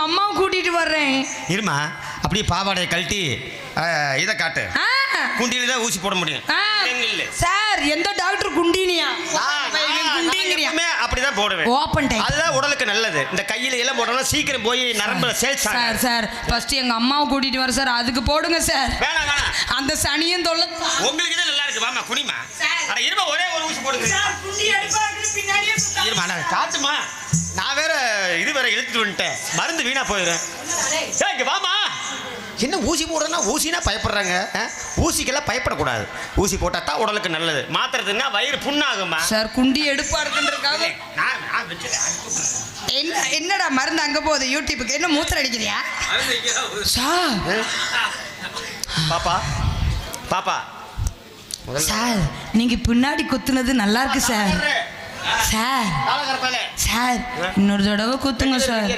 எங்க அம்மாவை கூட்டிட்டு வர்றேன். இருமா அப்படியே பாவாடையை கழட்டி இதை காட்டு. குண்டியில தான் ஊசி போட முடியும். சார் எந்த டாக்டர் குண்டினியா? அப்படிதான் போடுவேன். ஓப்பன் டைப் அதுதான் உடலுக்கு நல்லது. இந்த கையில எல்லாம் போட்டோம்னா சீக்கிரம் போய் நரம்புல சேல்ஸ் சார் சார் ஃபர்ஸ்ட் எங்க அம்மாவை கூட்டிட்டு வர சார் அதுக்கு போடுங்க சார். வேணாம் வேணாம். அந்த சனியும் தொல்லை. உங்களுக்கு தான் நல்லா இருக்கு. வாமா குனிமா அட இருமா ஒரே ஒரு ஊசி போடுங்க. இருமா நான் காட்டுமா? நான் வேற இது வேற இழுத்துட்டு வந்துட்டேன். மருந்து வீணா போயிடும் ஏய், இங்க வாமா என்ன ஊசி போடுறதுன்னா ஊசினா பயப்படுறாங்க? ஊசிக்கெல்லாம் பயப்படக்கூடாது. ஊசி போட்டா தான் உடலுக்கு நல்லது. மாத்திரத்துனா வயிறு புண்ணாகுமா சார் குண்டி எடுப்பா இருக்குன்றதுக்காக. என்ன என்னடா மருந்து அங்க போகுது யூடியூப்புக்கு? என்ன மூத்திர அடிக்கிறியா? சார். பாப்பா பாப்பா. சார் நீங்க பின்னாடி குத்துனது நல்லா இருக்கு சார். சார். சார் இன்னொரு தடவை குத்துங்க சார்.